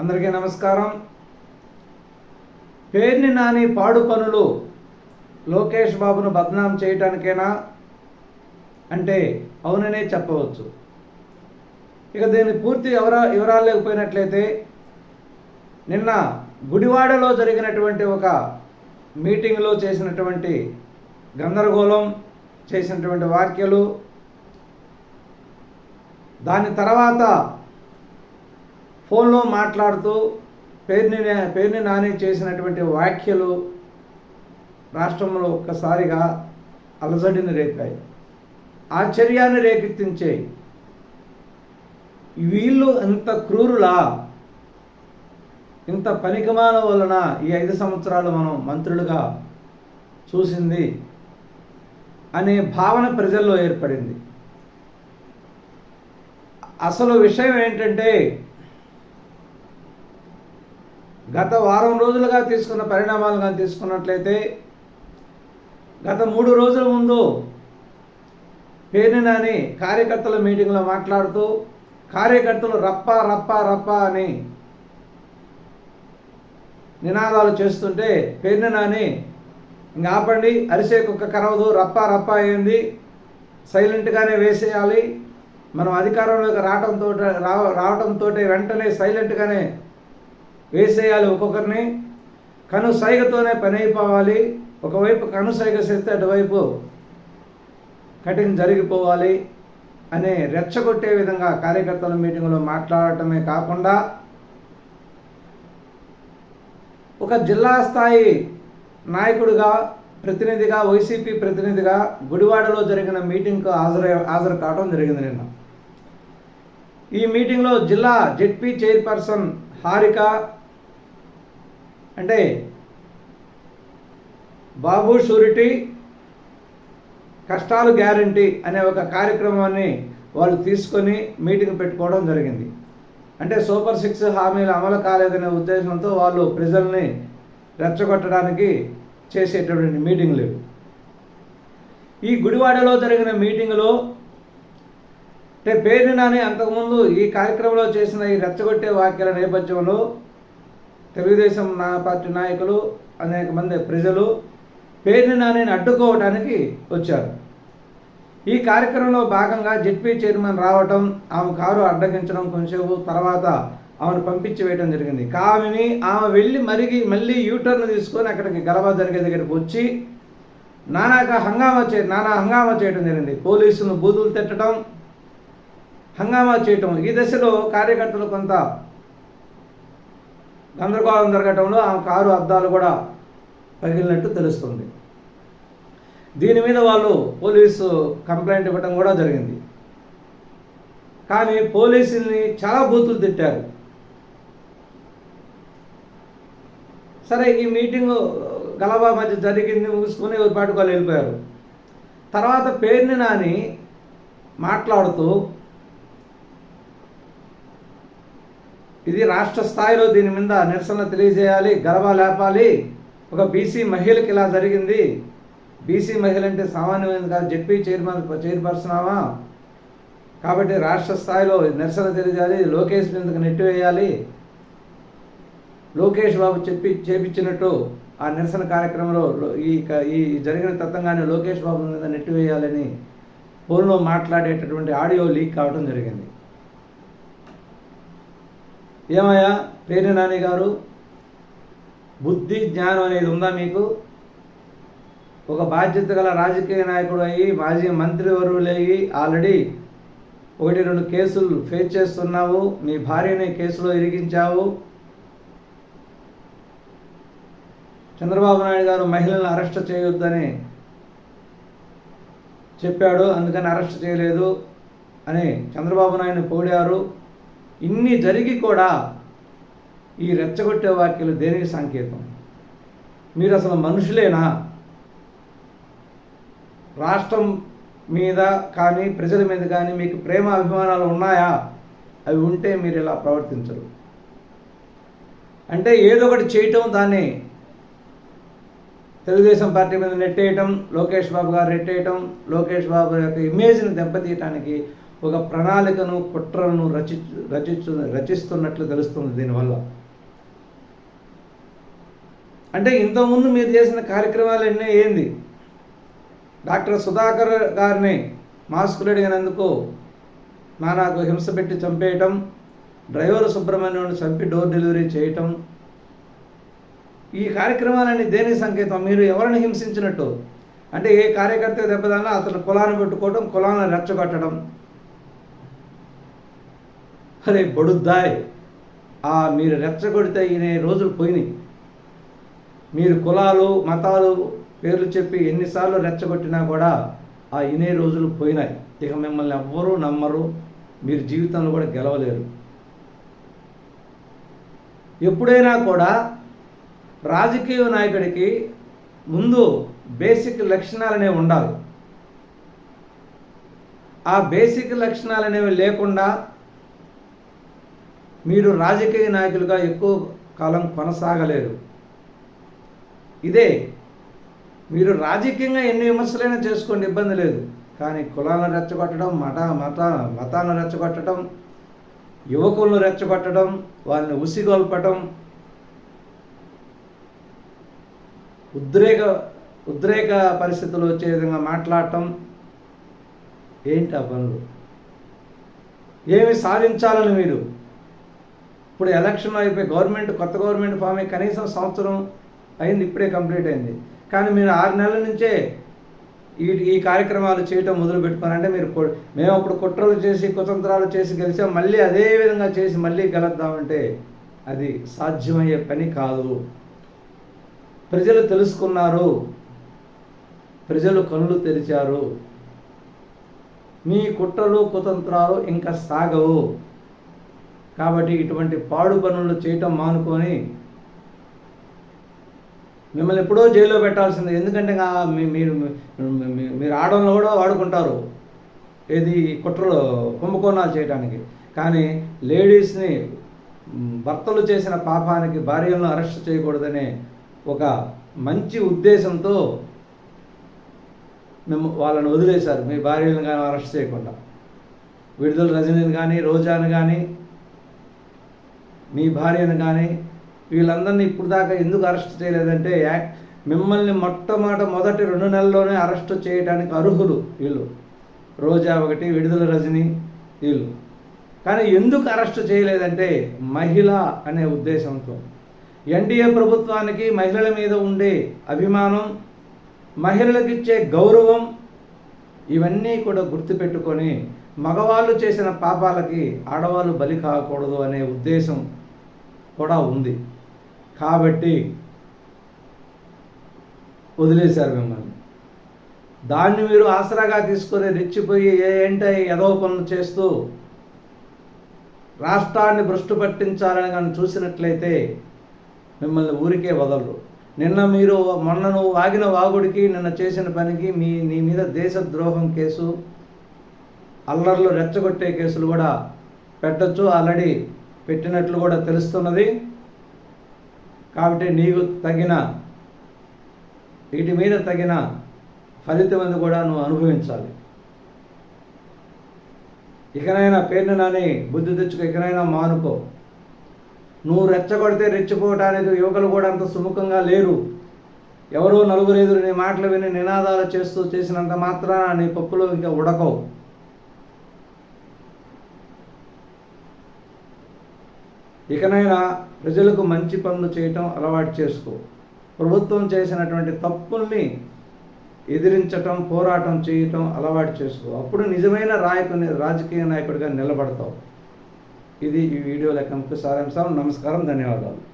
అందరికీ నమస్కారం. పేర్ని నాని పాడు పనులు లోకేష్ బాబును బద్నాం చేయటానికేనా అంటే అవుననే చెప్పవచ్చు. ఇక దీని పూర్తి వివరా వివరాలు లేకపోయినట్లయితే నిన్న గుడివాడలో జరిగినటువంటి ఒక మీటింగ్లో చేసినటువంటి గందరగోళం చేసినటువంటి వ్యాఖ్యలు దాని తర్వాత ఫోన్లో మాట్లాడుతూ పేర్ని పేర్ని నాని చేసినటువంటి వ్యాఖ్యలు రాష్ట్రంలో ఒక్కసారిగా అలజడిని రేపాయి. ఆశ్చర్యాన్ని రేకెత్తించాయి. వీళ్ళు ఎంత క్రూరులా? ఇంత పనికిమాల వలన ఈ ఐదు సంవత్సరాలు మనం మంత్రులుగా చూసింది అనే భావన ప్రజల్లో ఏర్పడింది. అసలు విషయం ఏంటంటే గత వారం రోజులుగా తీసుకున్న పరిణామాలు కానీ తీసుకున్నట్లయితే గత మూడు రోజుల ముందు పేరు నాని కార్యకర్తల మీటింగ్లో మాట్లాడుతూ కార్యకర్తలు రప్ప రప్ప రప్ప అని నినాదాలు చేస్తుంటే పేరు నాని ఇంకా ఆపండి అరిసే కుక్క కరవదు రప్ప రప్ప అయింది సైలెంట్గానే వేసేయాలి మనం అధికారంలోకి రావడంతో రావడంతో వెంటనే సైలెంట్గానే వేసేయాలి ఒక్కొక్కరిని. కను సైగతోనే పని అయిపోవాలి. ఒకవైపు కను సైగ చేస్తే అటువైపు కటింగ్ జరిగిపోవాలి అనే రెచ్చగొట్టే విధంగా కార్యకర్తల మీటింగ్లో మాట్లాడటమే కాకుండా ఒక జిల్లా స్థాయి నాయకుడిగా ప్రతినిధిగా వైసీపీ ప్రతినిధిగా గుడివాడలో జరిగిన మీటింగ్కు హాజరై హాజరు కావడం జరిగింది నిన్న. ఈ మీటింగ్లో జిల్లా జెడ్పీ చైర్పర్సన్ హారిక అంటే బాబు షూరిటీ కష్టాలు గ్యారంటీ అనే ఒక కార్యక్రమాన్ని వాళ్ళు తీసుకొని మీటింగ్ పెట్టుకోవడం జరిగింది. అంటే సూపర్ సిక్స్ హామీలు అమలు కాలేదనే ఉద్దేశంతో వాళ్ళు ప్రజల్ని రెచ్చగొట్టడానికి చేసేటటువంటి మీటింగ్లు ఈ గుడివాడలో జరిగిన మీటింగ్లో అంటే పేరు నాని అంతకుముందు ఈ కార్యక్రమంలో చేసిన ఈ రెచ్చగొట్టే వాక్యాల నేపథ్యంలో తెలుగుదేశం నా పార్టీ నాయకులు అనేక మంది ప్రజలు పేరుని నానిని అడ్డుకోవడానికి వచ్చారు. ఈ కార్యక్రమంలో భాగంగా జెడ్పీ చైర్మన్ రావటం ఆమె కారు అడ్డగించడం కొంచెంసేపు తర్వాత ఆమెను పంపించి వేయడం జరిగింది. కావిని ఆమె వెళ్ళి మరిగి మళ్ళీ యూటర్న్ తీసుకొని అక్కడికి గలబా జరిగే దగ్గరికి వచ్చి నానాక హంగామా చే నానా హంగామా చేయడం జరిగింది. పోలీసులను బూతులు తిట్టడం హంగామా చేయటం. ఈ దశలో కార్యకర్తలు కొంత గందరగోళం జరగటంలో ఆ కారు అద్దాలు కూడా పగిలినట్టు తెలుస్తుంది. దీని మీద వాళ్ళు పోలీసు కంప్లైంట్ ఇవ్వడం కూడా జరిగింది. కానీ పోలీసుల్ని చాలా బూతులు తిట్టారు. సరే ఈ మీటింగు గలబా మధ్య జరిగింది ముగుసుకొని పాటుకోలు వెళ్ళిపోయారు. తర్వాత పేరుని నాని మాట్లాడుతూ ఇది రాష్ట్ర స్థాయిలో దీని మీద నిరసన తెలియజేయాలి గలబా లేపాలి. ఒక బీసీ మహిళకి ఇలా జరిగింది. బీసీ మహిళ అంటే సామాన్యమైనది కాదు చెప్పి చైర్మన్ చైర్పర్సనామా కాబట్టి రాష్ట్ర స్థాయిలో నిరసన తెలియజేయాలి లోకేష్ మీదకి నెట్టివేయాలి లోకేష్ బాబు చెప్పి చేపించినట్టు ఆ నిరసన కార్యక్రమంలో ఈ ఈ జరిగిన తత్వంగానే లోకేష్ బాబు మీద నెట్టివేయాలని ఫోన్లో మాట్లాడేటటువంటి ఆడియో లీక్ కావడం జరిగింది. ఏమయ్యా? పేరు నాని గారు. బుద్ధి జ్ఞానం అనేది ఉందా మీకు? ఒక బాధ్యత గల రాజకీయ నాయకుడు అయ్యి మాజీ మంత్రి అయ్యి ఆల్రెడీ ఒకటి రెండు కేసులు ఫేస్ చేస్తున్నావు. మీ భార్యని కేసులో ఇరిగించావు చంద్రబాబు నాయుడు గారు మహిళలను అరెస్ట్ చేయొద్దని చెప్పాడు. అందుకని అరెస్ట్ చేయలేదు అని చంద్రబాబు నాయుడిని పోడారు ఇన్ని జరిగి కూడా ఈ రెచ్చగొట్టే వాక్యలు దేనికి సంకేతం? మీరు అసలు మనుషులేనా? రాష్ట్రం మీద కానీ ప్రజల మీద కానీ మీకు ప్రేమ అభిమానాలు ఉన్నాయా? అవి ఉంటే మీరు ఇలా ప్రవర్తించరు. అంటే ఏదో ఒకటి చేయటం దాన్ని. తెలుగుదేశం పార్టీ మీద నెట్టేయటం లోకేష్ బాబు గారు నెట్టేయటం లోకేష్ బాబు యొక్క ఇమేజ్ని దెబ్బతీయటానికి ఒక ప్రణాళికను కుట్రలను రచి రచించు రచిస్తున్నట్లు తెలుస్తుంది దీనివల్ల. అంటే ఇంతకుముందు మీరు చేసిన కార్యక్రమాలన్నీ ఏంది? డాక్టర్ సుధాకర్ గారిని మాస్కులు అడిగినందుకు నానాకు హింస పెట్టి చంపేయటం డ్రైవర్ సుబ్రహ్మణ్యుని చంపి డోర్ డెలివరీ చేయటం ఈ కార్యక్రమాలన్నీ దేని సంకేతం? మీరు ఎవరిని హింసించినట్టు? అంటే ఏ కార్యకర్త దెబ్బతానో అతను కులాన్ని పెట్టుకోవడం కులాన్ని రెచ్చగొట్టడం అరే బడుద్దాయ్. ఆ మీరు రెచ్చగొడితే ఈయన రోజులు పోయినాయి. మీరు కులాలు మతాలు పేర్లు చెప్పి ఎన్నిసార్లు రెచ్చగొట్టినా కూడా ఆ ఇనే రోజులు పోయినాయి. ఇక మిమ్మల్ని ఎవ్వరూ నమ్మరు. మీరు జీవితంలో కూడా గెలవలేరు. ఎప్పుడైనా కూడా రాజకీయ నాయకుడికి ముందు బేసిక్ లక్షణాలు అనేవి ఉండాలి. ఆ బేసిక్ లక్షణాలు అనేవి లేకుండా మీరు రాజకీయ నాయకులుగా ఎక్కువ కాలం కొనసాగలేరు. ఇదే మీరు రాజకీయంగా ఎన్ని విమర్శలైనా చేసుకోండి ఇబ్బంది లేదు. కానీ కులాలను రెచ్చగొట్టడం మత మత మతాలను రెచ్చగొట్టడం యువకులను రెచ్చగొట్టడం వాళ్ళని ఉసిగొల్పటం ఉద్రేక ఉద్రేక పరిస్థితులు వచ్చే విధంగా మాట్లాడటం ఏంటి ఆ పనులు? ఏమి సాధించాలని మీరు? ఇప్పుడు ఎలక్షన్ అయిపోయి గవర్నమెంట్ కొత్త గవర్నమెంట్ ఫామ్ అయ్యి కనీసం సంవత్సరం అయింది ఇప్పుడే కంప్లీట్ అయింది. కానీ మీరు ఆరు నెలల నుంచే ఈ ఈ కార్యక్రమాలు చేయటం మొదలు పెట్టుకున్నారంటే మీరు మేము అప్పుడు కుట్రలు చేసి కుతంత్రాలు చేసి గెలిచాం మళ్ళీ అదే విధంగా చేసి మళ్ళీ గెలుద్దామంటే అది సాధ్యమయ్యే పని కాదు. ప్రజలు తెలుసుకున్నారు. ప్రజలు కళ్ళు తెరిచారు. మీ కుట్రలు కుతంత్రాలు ఇంకా సాగవు. కాబట్టి ఇటువంటి పాడు పనులు చేయటం మానుకొని మిమ్మల్ని ఎప్పుడో జైల్లో పెట్టాల్సిందే. ఎందుకంటే మీరు మీరు ఆడవాళ్ళు కూడా వాడుకుంటారు. ఏది కుట్రలు కుంభకోణాలు చేయడానికి కానీ లేడీస్ని భర్తలు చేసిన పాపానికి భార్యలను అరెస్ట్ చేయకూడదనే ఒక మంచి ఉద్దేశంతో మేము వాళ్ళని వదిలేశారు. మీ భార్యలను కానీ అరెస్ట్ చేయకుండా. విడుదల రజనీని కానీ రోజాని కానీ మీ భార్యను కానీ వీళ్ళందరినీ ఇప్పుడు దాకా ఎందుకు అరెస్ట్ చేయలేదంటే మిమ్మల్ని మొట్టమొదట మొదటి రెండు నెలల్లోనే అరెస్ట్ చేయడానికి అర్హులు వీళ్ళు. రోజా ఒకటి విడుదల రజని వీళ్ళు. కానీ ఎందుకు అరెస్ట్ చేయలేదంటే మహిళ అనే ఉద్దేశంతో. ఎన్డీఏ ప్రభుత్వానికి మహిళల మీద ఉండే అభిమానం మహిళలకు ఇచ్చే గౌరవం ఇవన్నీ కూడా గుర్తుపెట్టుకొని మగవాళ్ళు చేసిన పాపాలకి ఆడవాళ్ళు బలి కాకూడదు అనే ఉద్దేశం కూడా ఉంది. కాబట్టి వదిలేశారు మిమ్మల్ని. దాన్ని మీరు ఆసరాగా తీసుకొని రెచ్చిపోయి ఏ ఏంటో ఎదవ పనులు చేస్తూ రాష్ట్రాన్ని భ్రష్టు పట్టించాలని కానీ చూసినట్లయితే మిమ్మల్ని ఊరికే వదలరు. నిన్న మీరు మొన్న నువ్వు వాగిన వాగుడికి నిన్న చేసిన పనికి మీ నీ మీద దేశద్రోహం కేసు అల్లర్లు రెచ్చగొట్టే కేసులు కూడా పెట్టొచ్చు. ఆల్రెడీ పెట్టినట్లు కూడా తెలుస్తున్నది. కాబట్టి నీకు తగిన వీటి మీద తగిన ఫలితం అది కూడా నువ్వు అనుభవించాలి. ఇకనైనా పేరుని నాని బుద్ధి తెచ్చుకు ఇకనైనా మానుకో. నువ్వు రెచ్చగొడితే రెచ్చిపోవటానికి యువకులు కూడా అంత సుముఖంగా లేరు. ఎవరో నలుగురు ఎదురు నీ మాటలు విని నినాదాలు చేస్తూ చేసినంత మాత్రాన నీ పప్పులో ఇంకా ఉడకవు. ఇకనైనా ప్రజలకు మంచి పనులు చేయటం అలవాటు చేసుకో. ప్రభుత్వం చేసినటువంటి తప్పుల్ని ఎదిరించటం పోరాటం చేయటం అలవాటు చేసుకో. అప్పుడు నిజమైన రాయకుని రాజకీయ నాయకుడిగా నిలబడతావు. ఇది ఈ వీడియో లెక్క సారాంశం. నమస్కారం. ధన్యవాదాలు.